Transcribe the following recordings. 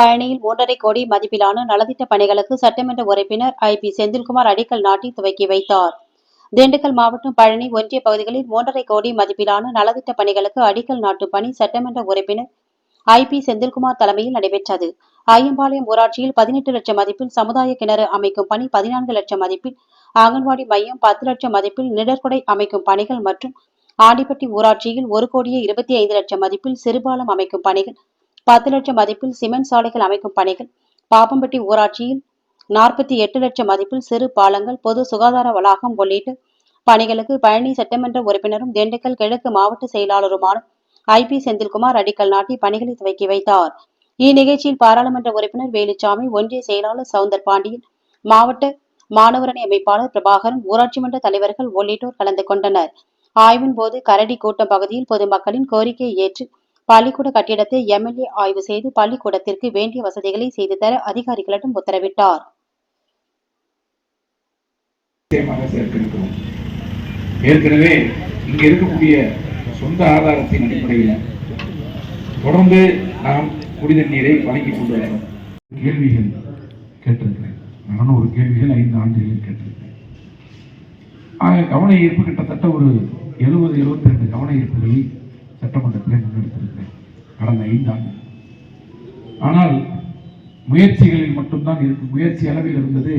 பழனியில் மூன்றரை கோடி மதிப்பிலான நலத்திட்ட பணிகளுக்கு சட்டமன்ற உறுப்பினர் ஐ. பி. செந்தில்குமார் அடிக்கல் நாட்டி துவக்கி வைத்தார். திண்டுக்கல் மாவட்டம் பழனி ஒன்றிய பகுதிகளில் மூன்றரை கோடி மதிப்பிலான நலத்திட்ட பணிகளுக்கு அடிக்கல் நாட்டும் பணி சட்டமன்ற உறுப்பினர் ஐ. பி. செந்தில்குமார் தலைமையில் நடைபெற்றது. ஐயம்பாளையம் ஊராட்சியில் பதினெட்டு லட்சம் மதிப்பில் சமுதாய கிணறு அமைக்கும் பணி பதினான்கு லட்சம் மதிப்பில் அங்கன்வாடி மையம் பத்து லட்சம் மதிப்பில் நிழற்குடை அமைக்கும் பணிகள் மற்றும் ஆண்டிப்பட்டி ஊராட்சியில் ஒரு கோடியே இருபத்தி ஐந்து லட்சம் மதிப்பில் சிறுபாலம் அமைக்கும் பணிகள் பத்து லட்சம் மதிப்பில் சிமெண்ட் சாலைகள் அமைக்கும் பணிகள் பாப்பம்பட்டி ஊராட்சியில் நாற்பத்தி எட்டு லட்சம் மதிப்பில் சிறு பாலங்கள் பொது சுகாதார வளாகம் உள்ளிட்ட பணிகளுக்கு பழனி சட்டமன்ற உறுப்பினரும் திண்டுக்கல் கிழக்கு மாவட்ட செயலாளருமான ஐ பி செந்தில்குமார் அடிக்கல் நாட்டி பணிகளை துவக்கி வைத்தார். இந்நிகழ்ச்சியில் பாராளுமன்ற உறுப்பினர் வேலுச்சாமி ஒன்றிய செயலாளர் சவுந்தர் பாண்டியன் மாவட்ட மாணவரணி அமைப்பாளர் பிரபாகரன் ஊராட்சி மன்ற தலைவர்கள் உள்ளிட்டோர் கலந்து கொண்டனர். ஆய்வின் போது கரடி கூட்டம் பகுதியில் பொதுமக்களின் கோரிக்கையை ஏற்று பள்ளிக்கூட கட்டிடத்தை எம்எல்ஏ ஆய்வு செய்து பள்ளிக்கூடத்திற்கு வேண்டிய வசதிகளை செய்து தர அதிகாரிகளிடம் உத்தரவிட்டார். ஏற்கனவே இங்க இருக்கக்கூடிய சொந்த ஆதாரத்தின் அடிப்படையில் தொடர்ந்து நாம் குடித நீரை வழங்கிக் கொண்டு வரோம் கேள்விகள் கேட்டிருக்கிறேன். நானும் ஒரு கேள்விகள் ஐந்து ஆண்டுகளில் கேட்டிருக்கிறேன். ஆக கவன ஈர்ப்பு கிட்டத்தட்ட ஒரு எழுபது எழுபத்தி ரெண்டு கவன ஈர்ப்புகளை சட்டமன்றத்தில் முன்னெடுத்திருக்கிறேன் கடந்த ஐந்தாண்டு. ஆனால் முயற்சிகளில் மட்டும்தான் இருக்கும் முயற்சி அளவில் இருந்தது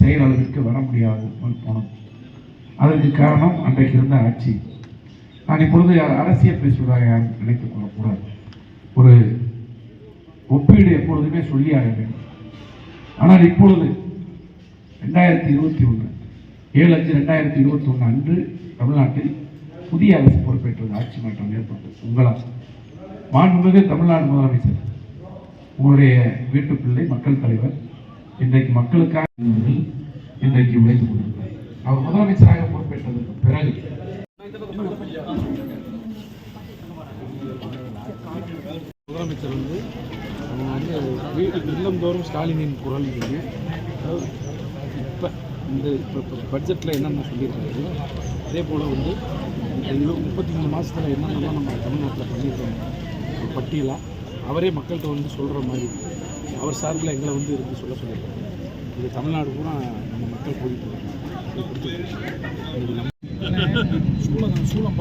செயல் அளவிற்கு வர முடியாது போனோம் அதற்கு காரணம் அன்றைக்கு இருந்த ஆட்சி. நான் இப்பொழுது அரசியல் பேசுவதாக யாரும் நினைத்துக் கொள்ளக்கூடாது. ஒரு ஒப்பீடு எப்பொழுதுமே சொல்லியாக வேண்டும். ஆனால் இப்பொழுது ரெண்டாயிரத்தி இருபத்தி ஒன்று ஏழு அஞ்சு ரெண்டாயிரத்தி இருபத்தி ஒன்று அன்று தமிழ்நாட்டில் புதிய அரசு பொறுப்பேற்றது ஆட்சி மாற்றம் ஏற்பட்டது. உங்களால். மாண்புமிகு தமிழ்நாடு முதலமைச்சர். உங்களுடைய வீட்டு பிள்ளை மக்கள் தலைவர் இன்றைக்கு மக்களுக்காக இன்றைக்கு உழைத்துக் கொண்டிருக்கிறார். அவர் முதலமைச்சராக பொறுப்பேற்றதற்கு பிறகு. முதலமைச்சர் வந்து அவங்க வந்து இல்லந்தோறும் ஸ்டாலினின் குரல் சொல்லி இந்த இப்போ பட்ஜெட்டில் என்னென்ன சொல்லியிருக்காரு? அதே போல் வந்து இந்த முப்பத்தி மூணு மாதத்தில் என்னென்னலாம் நம்ம தமிழ்நாட்டில் பண்ணியிருக்கோம் ஒரு பட்டியலாக அவரே மக்கள்கிட்ட வந்து சொல்கிற மாதிரி அவர் சார்பில் எங்களை வந்து இருந்து சொல்ல சொல்லியிருக்காரு. இது தமிழ்நாடு பூரா நம்ம மக்கள் போயிட்டு இருக்காங்க. இது கொடுத்துட்டு சூளம்